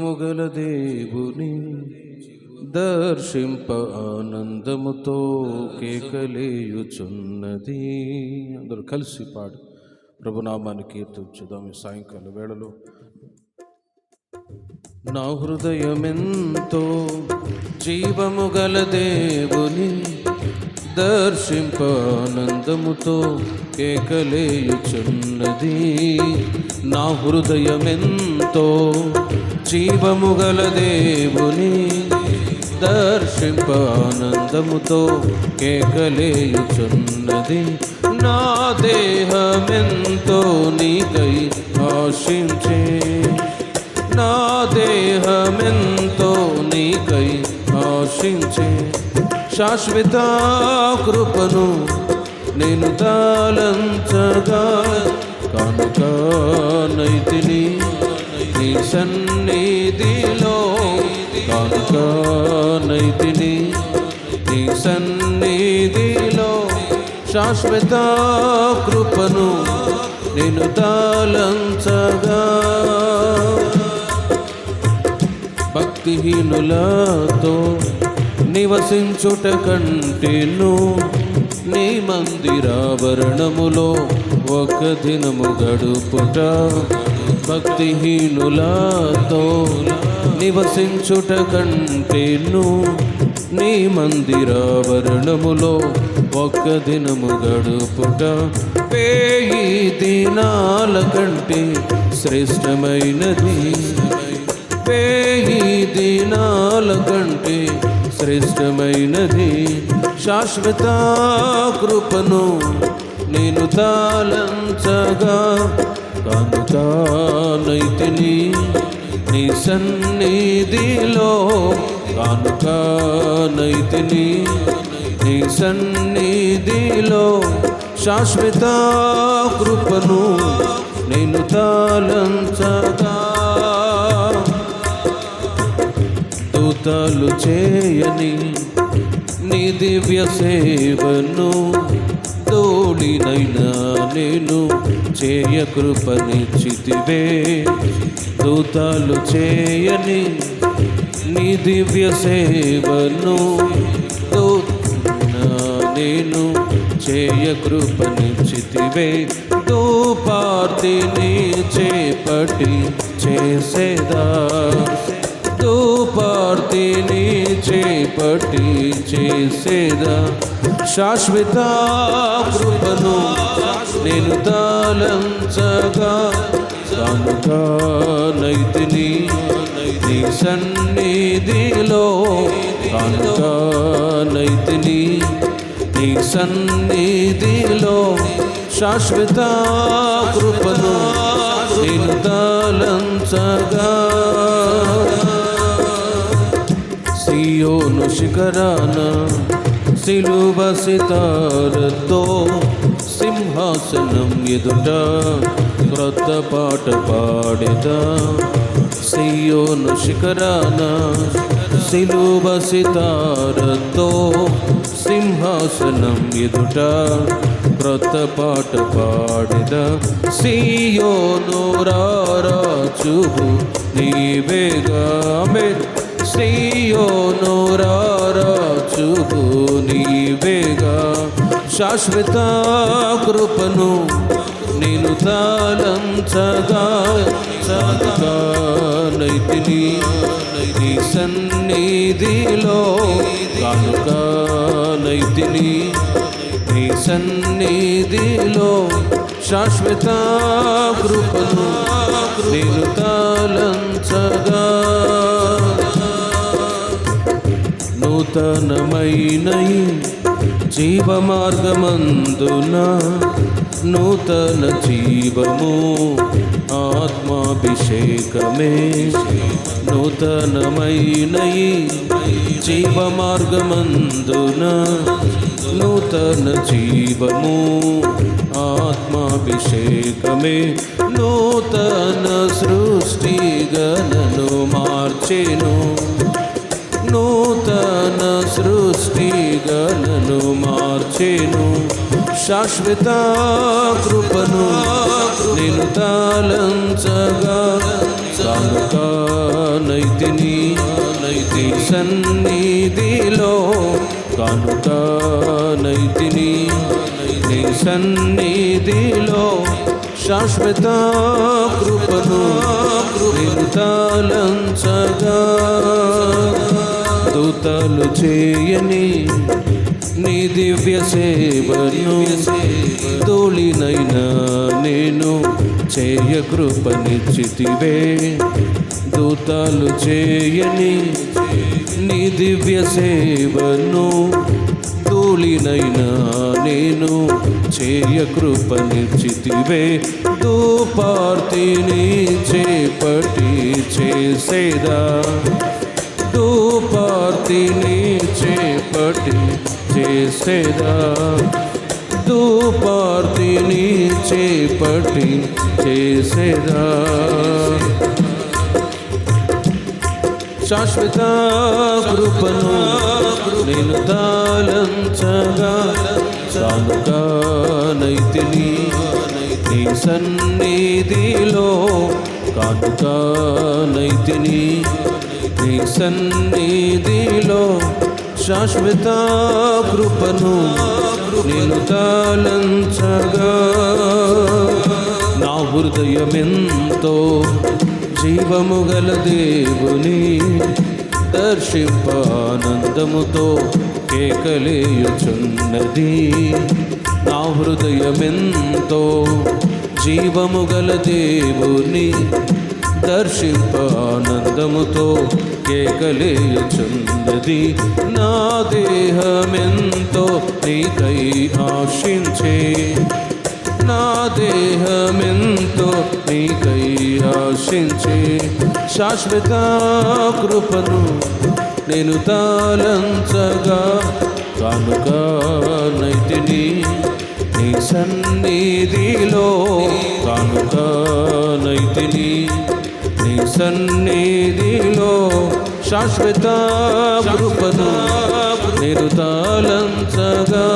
మొగల దేవుని దర్శింప ఆనందముతో కేకలేయుచున్నది. అందరూ కలిసి పాడు. ప్రభునామాన్ని కీర్తించుదాం ఈ సాయంకాల వేళలో. నా హృదయమెంతో జీవము గల దేవుని దర్శింపానందముతో కేకలేయుచున్నది. నా హృదయమెంతో జీవము గల దేవుని దర్శింపానందముతో కేకలేయుచున్నది. నా దేహమెంతో నీకై ఆశించే నా దేహమెంతో నీకై ఆశించే శాశ్వత కృపను నేను తాళంచగా కనుక నైతిని నీ సన్నిధిలో కనుక నైతిని నీ సన్నిధిలో శాశ్వత కృపను నేను తాళంచగా భక్తిహీనులతో నివసించుట కంటేను నీ మందిరావరణములో ఒక దినము గడుపుట. భక్తిహీనులతో నివసించుట కంటేను నీ మందిరావరణములో ఒక్క దినము గడుపుట. పేయి దినాల కంటే శ్రేష్టమైనది. పేయి దినాల కంటే శ్రేష్టమైనది. శాశ్వత కృపను నేను తాళంచగా కనుక నైతిని నీ సన్నిధిలో కనుక నైతిని నీ సన్నిధిలో శాశ్వత కృపను నేను తాళంచగా దూతలు చేయని నీ దివ్య సేవను తోడినైనా నేను చేయ కృపనిచ్చితివే. దూతాలు చేయని నీ దివ్య సేవను తోడినా నేను చేయ కృపనిచ్చితివే. దూపార్తిని చేపటి చేసేదా? దూపార్తిని చేపట్టి చేసేదా. శాశ్వత కృపను నేను తాళంచగా. కనుక నైతిని నీ సన్నిధిలో కనుక నైతిని నీ సన్నిధిలో. శాశ్వత కృపను నేను తాళంచగా. శిఖరాన శిలువ సితారతో సింహాసనం ఎదుట క్రొత్త పాట పాడేదా సియోను శిఖరాన శిలువ సితారతో సింహాసనం ఎదుట క్రొత్త పాట పాడిద సియోను రారాజు నీవేగా ఆమేన్ సియోను రారాజు నీవేగా. శాశ్వత కృపను నేను తాళంచగా చగా నైతిని నైతి సన్నిధిలో కనుక నైతిని నీ సన్నిధిలో శాశ్వత కృపను నేను తాళంచగా నూతనమైన జీవ మార్గమందున నూతన జీవము ఆత్మాభిషేకమే. నూతనమైన జీవ మార్గమందున నూతన జీవము ఆత్మాభిషేకమే. నూతన సృష్టిగణను మార్చెను. సృష్టి సృష్టిగణను మార్చెను. శాశ్వత కృపను నేను తాళంచగా. నైతిని నైతి సన్నిధిలో. కనుక నైతిని నీ సన్నిధిలో. శాశ్వత కృపను కృతాలంచగా దూతలు చేయని నీ దివ్య సేవను తోళినైనా నేను చేయ కృపనిచ్చితివే. దూతాలు చేయని నీ దివ్య సేవను తూలినైనా నేను చేయ కృపనిచ్చితివే. దూపార్తిని చేపటి చేసేదా? భక్తిని చేపటి చేసేదా తూ చేపటి చేసేదా శాశ్వత కృపను నేను తాళంచగా కానుకానైతిని నీ సన్నిధిలో కానుకానైతిని నీ సన్నిధిలో శాశ్వత కృపను నేను తాళంచగా నా హృదయమెంతో జీవము గల దేవుని దర్శింపానందముతో కేకలేయుచున్నది. నా హృదయమెంతో జీవము గల దేవుని దర్శింప ఆనందముతో కేకలేయుచున్నది నా దేహమెంతో నీకై ఆశించే. నా దేహమెంతో నీకై ఆశించే. శాశ్వత కృపను నేను తాళంచగా కానుక నైతిని నీ సన్నిధిలో కానుక నైతిని సన్నిధిలో శాశ్వత కృపను నేను తాళంచగా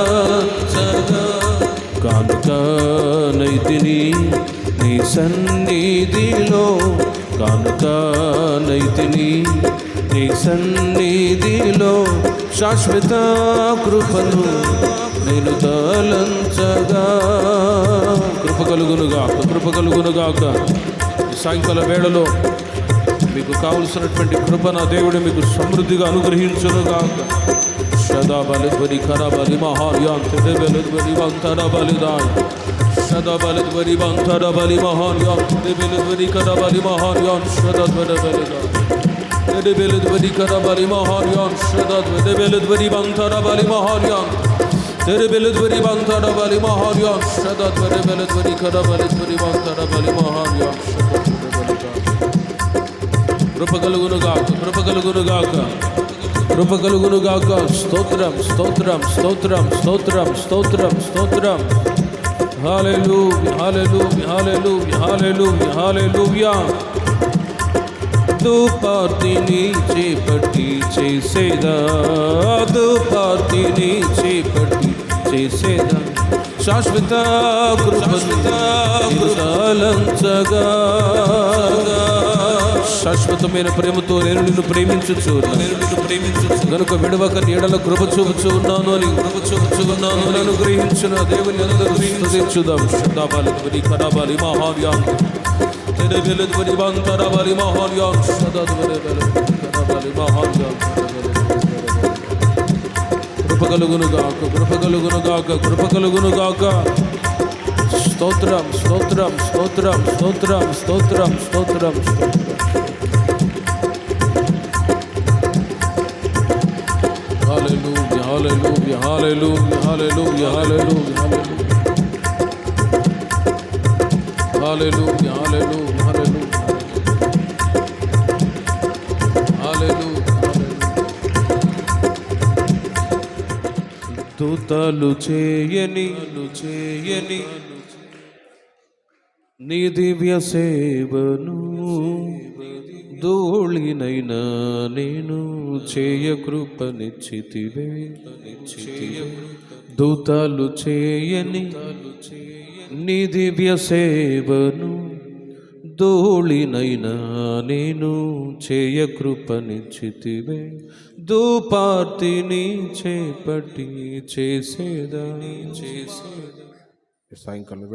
చగా కానుక నైతిని నీ సన్నిధిలో కానుక నైతిని నీ సన్నిధిలో శాశ్వత కృపను నేను తలంచగా కృప కలుగునుగాక కృప కలుగునుగాక. सायंकाल वे का कृपण देवड़े समृद्धि अनुग्रह सदाबलिध्वरी खराबलि महान्यादाबलिदाय सदाबलिध्वरी बंधरबलि महान्यालिध्वरी खराबलि तेरे बेलध्वरी बंधरबलि महान्यान सदाध्वरी बेलध्वरी खराबलिध्वरी बंधरबलि महान्यान కృప కలుగునుగాక కృప కలుగునుగాక కృప కలుగునుగాక స్తోత్రం స్తోత్రం స్తోత్రం స్తోత్రం స్తోత్రం స్తోత్రం. హాలెలు హాలెలు హాలెలు హాలెలు హాలెలుయా దుపార్తిని చేపట్టి చేసేదా? దుపార్తిని చేపట్టి చేసేదా? శాశ్వత కృపలంచగా శాశ్వతమైన ప్రేమతో నేను నిన్ను ప్రేమించుచు నేను నిన్ను ప్రేమించు కనుక విడవక నీడల కృప చూపుచు ఉన్నాను అని కృప చూపుచు ఉన్నాను అని అనుగ్రహించిన దేవుని అందరూ స్తుతించుదాం. శబ్దాబాలి ధ్వని కడాబాలి మహావ్యాం. తెరే వెలు ధ్వని వంతరాబాలి మహావ్యాం. సదా ధ్వని కడాబాలి మహావ్యాం. కృప కలుగునుగాక కృప కలుగునుగాక కృప కలుగునుగాక స్తోత్రం స్తోత్రం స్తోత్రం స్తోత్రం స్తోత్రం స్తోత్రం స్తోత్రం. hallelujah, hallelujah, hallelujah, hallelujah, hallelujah, hallelujah, hallelujah, hallelujah. తుతలు చేయని చేయని నీ దివ్య సేవను దోళినైనా నేను చేయ కృపనిచ్చితివే దూతాలు చేయని నీ దివ్య సేవను దోళినైనా నేను చేయ కృపనిచ్చితివే దూపార్తిని చేపట్టి చేసేదని చేసేదా? సాయంకాలం